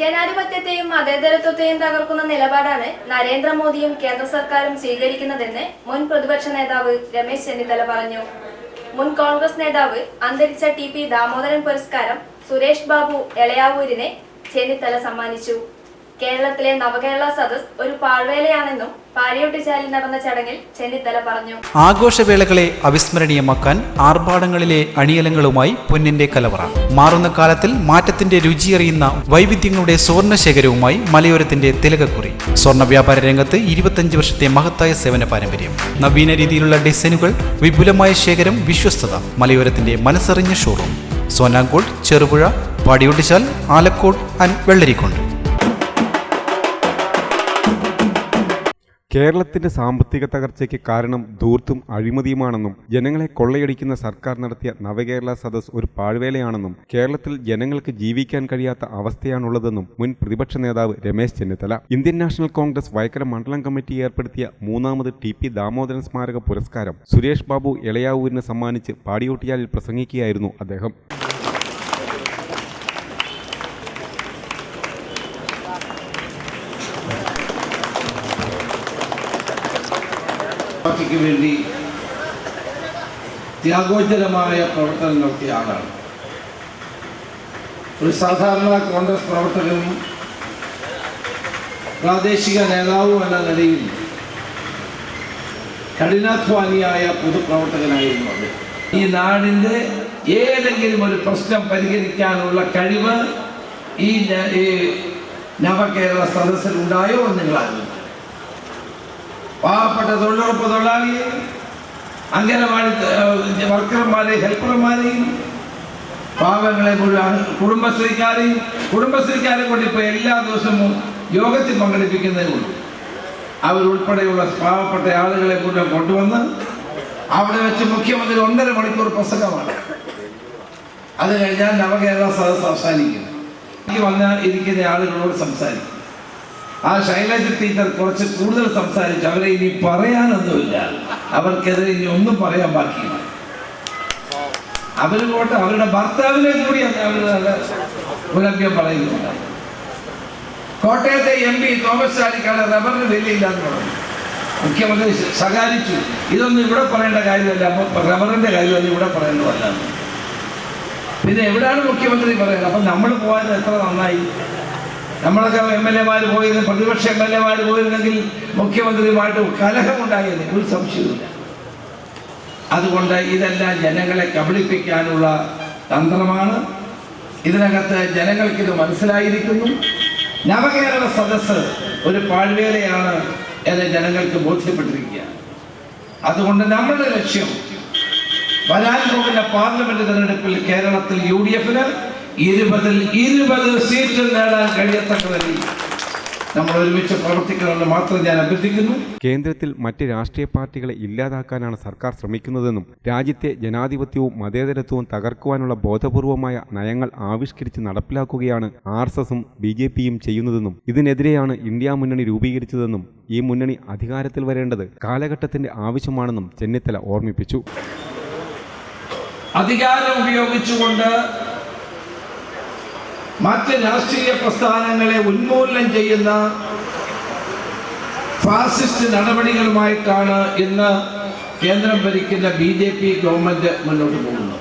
ജനാധിപത്യത്തെയും മതേതരത്വത്തെയും തകർക്കുന്ന നിലപാടാണ് നരേന്ദ്രമോദിയും കേന്ദ്ര സർക്കാരും സ്വീകരിക്കുന്നതെന്ന് മുൻ പ്രതിപക്ഷ നേതാവ് രമേശ് ചെന്നിത്തല പറഞ്ഞു. മുൻ കോൺഗ്രസ് നേതാവ് അന്തരിച്ച ടി പി ദാമോദരൻ പുരസ്കാരം സുരേഷ് ബാബു എളയാവൂരിനെ ചെന്നിത്തല സമ്മാനിച്ചു. കേരളത്തിലെ നവകേരള സദസ് ഒരു പാഴ്വേലയാണെന്നും പാരിയൊട്ടിച്ചാലിൽ നടന്ന ചടങ്ങിൽ ചെന്നിത്തല പറഞ്ഞു. ആഘോഷവേളകളെ അവിസ്മരണീയമാക്കാൻ ആർഭാടങ്ങളിലെ അണിയലങ്ങളുമായി പൊന്നിന്റെ കലവറ. മാറുന്ന കാലത്തിൽ മാറ്റത്തിന്റെ രുചിയറിയുന്ന വൈവിധ്യങ്ങളുടെ സ്വർണ ശേഖരവുമായി മലയോരത്തിന്റെ തിലകക്കുറി. സ്വർണ വ്യാപാര രംഗത്ത് ഇരുപത്തഞ്ച് വർഷത്തെ മഹത്തായ സേവന പാരമ്പര്യം. നവീന രീതിയിലുള്ള ഡിസൈനുകൾ വിപുലമായ ശേഖരം വിശ്വസ്തത മലയോരത്തിന്റെ മനസ്സറിഞ്ഞ ഷോറൂം സോനാങ്കോട് ചെറുപുഴ പാടിയൊട്ടിച്ചാൽ ആലക്കോട് ആൻഡ് വെള്ളരിക്കുണ്ട്. കേരളത്തിന്റെ സാമ്പത്തിക തകർച്ചയ്ക്ക് കാരണം ധൂർത്തും അഴിമതിയുമാണെന്നും ജനങ്ങളെ കൊള്ളയടിക്കുന്ന സർക്കാർ നടത്തിയ നവകേരള സദസ് ഒരു പാഴ്വേലയാണെന്നും കേരളത്തിൽ ജനങ്ങൾക്ക് ജീവിക്കാൻ കഴിയാത്ത അവസ്ഥയാണുള്ളതെന്നും മുൻ പ്രതിപക്ഷ നേതാവ് Ramesh Chennithala. Indian National Congress Vayakkara മണ്ഡലം കമ്മിറ്റി ഏർപ്പെടുത്തിയ മൂന്നാമത് ടി പി ദാമോദരൻ സ്മാരക പുരസ്കാരം സുരേഷ് ബാബു ഇളയാവൂരിനെ സമ്മാനിച്ച് പാടിയോട്ടിയാലിൽ പ്രസംഗിക്കുകയായിരുന്നു അദ്ദേഹം. പാർട്ടിക്ക് വേണ്ടി ത്യാഗോജ്ജലമായ പ്രവർത്തനം നടത്തിയ ആളാണ് ഒരു സാധാരണ കോൺഗ്രസ് പ്രവർത്തകനും പ്രാദേശിക നേതാവും എന്ന നിലയിൽ കഠിനാധ്വാനിയായ പൊതുപ്രവർത്തകനായിരുന്നു അത് ഈ നാടിന്റെ ഏതെങ്കിലും ഒരു പ്രശ്നം പരിഹരിക്കാനുള്ള കഴിവ് ഈ നവകേരള സദസ്സിൽ ഉണ്ടായോ എന്ന് നിങ്ങൾ പാവപ്പെട്ട തൊഴിലുറപ്പ് തൊഴിലാളിയെയും അംഗനവാടി വർക്കർമാരെയും ഹെൽപ്പർമാരെയും പാവങ്ങളെ മുഴുവൻ കുടുംബശ്രീക്കാരെയും കുടുംബശ്രീക്കാരെ കൊണ്ട് ഇപ്പോൾ എല്ലാ ദിവസവും യോഗത്തിൽ പങ്കെടുപ്പിക്കുന്നതേ ഉള്ളൂ. അവരുൾപ്പെടെയുള്ള പാവപ്പെട്ട ആളുകളെ മുഴുവൻ കൊണ്ടുവന്ന് അവിടെ വെച്ച് മുഖ്യമന്ത്രി ഒന്നര മണിക്കൂർ പ്രസംഗമാണ്. അത് കഴിഞ്ഞാൽ നവകേരള സദസ് അവസാനിക്കും. വന്ന് ഇരിക്കുന്ന ആളുകളോട് സംസാരിക്കും. ആ ശൈലജ ടീച്ചർ കുറച്ച് കൂടുതൽ സംസാരിച്ചു അവരെ ഇനി പറയാനൊന്നുമില്ല. അവർക്കെതിരെ ഇനി ഒന്നും പറയാൻ ബാക്കിയില്ല. അവർ പോട്ടെ അവരുടെ ഭർത്താവിനെ കൂടി അവർ പുലഭ്യം പറയുന്നുണ്ട്. കോട്ടയത്തെ എം പി തോമസ് ചാലിക്കാട് റബ്ബറിന് വിലയില്ലാന്ന് പറഞ്ഞു. മുഖ്യമന്ത്രി ശകാരിച്ചു. ഇതൊന്നും ഇവിടെ പറയേണ്ട കാര്യമല്ല. റബ്ബറിന്റെ കാര്യമല്ല ഇവിടെ പറയേണ്ടതല്ല. പിന്നെ എവിടെയാണ് മുഖ്യമന്ത്രി പറയുന്നത് അപ്പം നമ്മൾ പോകാൻ എത്ര നന്നായി? നമ്മളൊക്കെ എം എൽ എമാർ പോയിരുന്നു പ്രതിപക്ഷ എം എൽ എമാർ പോയിരുന്നെങ്കിൽ മുഖ്യമന്ത്രിയുമായിട്ട് കലഹമുണ്ടായിരുന്നു ഒരു സംശയവുമില്ല. അതുകൊണ്ട് ഇതെല്ലാം ജനങ്ങളെ കബളിപ്പിക്കാനുള്ള തന്ത്രമാണ്. ഇതിനകത്ത് ജനങ്ങൾക്കിത് മനസ്സിലായിരിക്കുന്നു. നവകേരള സദസ്സ് ഒരു പാഴ്വേലയാണ് എന്ന് ജനങ്ങൾക്ക് ബോധ്യപ്പെട്ടിരിക്കുക അതുകൊണ്ട് നമ്മളുടെ ലക്ഷ്യം വരാൻ പോകുന്ന പാർലമെന്റ് തെരഞ്ഞെടുപ്പിൽ കേരളത്തിൽ യു ഡി എഫിന് ഇരുപതിൽ ഇരുപത് സീറ്റ് നേടാൻ കഴിയത്തക്കതല്ല നമ്മൾ ഒരുമിച്ച് പ്രവർത്തിക്കണമെന്ന് മാത്രം ഞാൻ അഭ്യർത്ഥിക്കുന്നു. കേന്ദ്രത്തിൽ മറ്റ് രാഷ്ട്രീയ പാർട്ടികളെ ഇല്ലാതാക്കാനാണ് സർക്കാർ ശ്രമിക്കുന്നതെന്നും രാജ്യത്തെ ജനാധിപത്യവും മതേതരത്വവും തകർക്കുവാനുള്ള ബോധപൂർവമായ നയങ്ങൾ ആവിഷ്കരിച്ച് നടപ്പിലാക്കുകയാണ് ആർ എസ് എസും ബി ജെ പിയും ചെയ്യുന്നതെന്നും ഇതിനെതിരെയാണ് ഇന്ത്യ മുന്നണി രൂപീകരിച്ചതെന്നും ഈ മുന്നണി അധികാരത്തിൽ വരേണ്ടത് കാലഘട്ടത്തിന്റെ ആവശ്യമാണെന്നും ചെന്നിത്തല ഓർമ്മിപ്പിച്ചു. അധികാരം ഉപയോഗിച്ചുകൊണ്ട് മറ്റ് രാഷ്ട്രീയ പ്രസ്ഥാനങ്ങളെ ഉന്മൂലനം ചെയ്യുന്ന ഫാസിസ്റ്റ് നടപടികളുമായിട്ടാണ് ഇന്ന് കേന്ദ്രം ഭരിക്കുന്ന ബി ജെ പി ഗവൺമെന്റ് മുന്നോട്ട് പോകുന്നത്.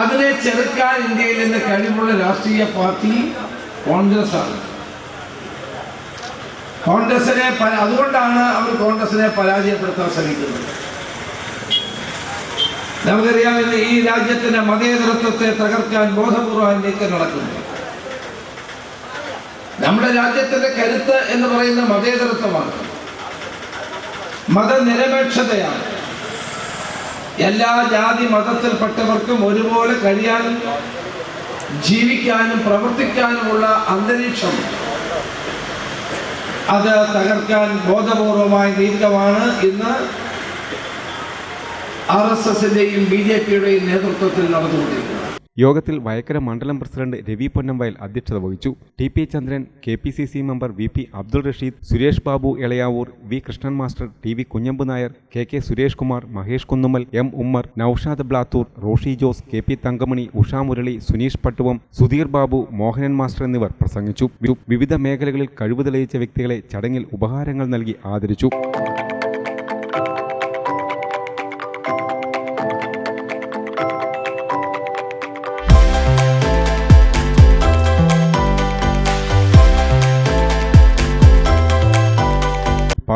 അതിനെ ചെറുക്കാൻ ഇന്ത്യയിൽ നിന്ന് കഴിവുള്ള രാഷ്ട്രീയ പാർട്ടി കോൺഗ്രസ് ആണ് കോൺഗ്രസിനെ അതുകൊണ്ടാണ് അവർ കോൺഗ്രസിനെ പരാജയപ്പെടുത്താൻ ശ്രമിക്കുന്നത്. നമുക്കറിയാം ഇന്ന് ഈ രാജ്യത്തിന്റെ മതേതരത്വത്തെ തകർക്കാൻ ബോധപൂർവം നീക്കം നടക്കുന്നു. നമ്മുടെ രാജ്യത്തിന്റെ കരുത്ത് എന്ന് പറയുന്ന മതേതരത്വമാണ്. മതനിരപേക്ഷതയാണ്. എല്ലാ ജാതി മതത്തിൽപ്പെട്ടവർക്കും ഒരുപോലെ കഴിയാനും ജീവിക്കാനും പ്രവർത്തിക്കാനുമുള്ള അന്തരീക്ഷം അത് തകർക്കാൻ ബോധപൂർവമായ നീക്കമാണ് ഇന്ന് ആർ എസ് എസിന്റെയും ബി ജെ പിയുടെയും നേതൃത്വത്തിൽ നടന്നുകൊണ്ടിരിക്കുന്നത് യോഗത്തിൽ വയക്കര മണ്ഡലം പ്രസിഡന്റ് രവി പൊന്നമ്പയൽ അധ്യക്ഷത വഹിച്ചു. T P Chandran K P C C member V P Abdul Rasheed Suresh Babu Elayavoor V Krishnan master T V Kunhambu Nair K K Suresh Kumar Mahesh Kunnummal M Ummer Naushad Blathur Roshi Jose K P Thankamani Usha Murali Suneesh Pattuvam Sudheer Babu Mohanan master എന്നിവർ പ്രസംഗിച്ചു. വിവിധ മേഖലകളിൽ കഴിവ് തെളിയിച്ച വ്യക്തികളെ ചടങ്ങിൽ ഉപഹാരങ്ങൾ നൽകി ആദരിച്ചു.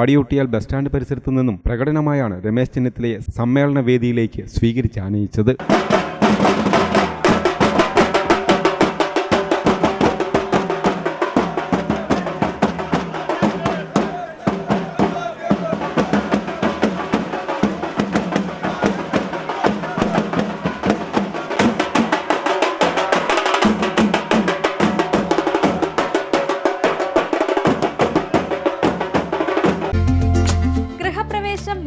പാടിയൊട്ടിയാൽ ബസ് സ്റ്റാൻഡ് പരിസരത്തു നിന്നും പ്രകടനമായാണ് രമേശ് ചെന്നിത്തലയെ സമ്മേളന വേദിയിലേക്ക് സ്വീകരിച്ച് ആനയിച്ചത്.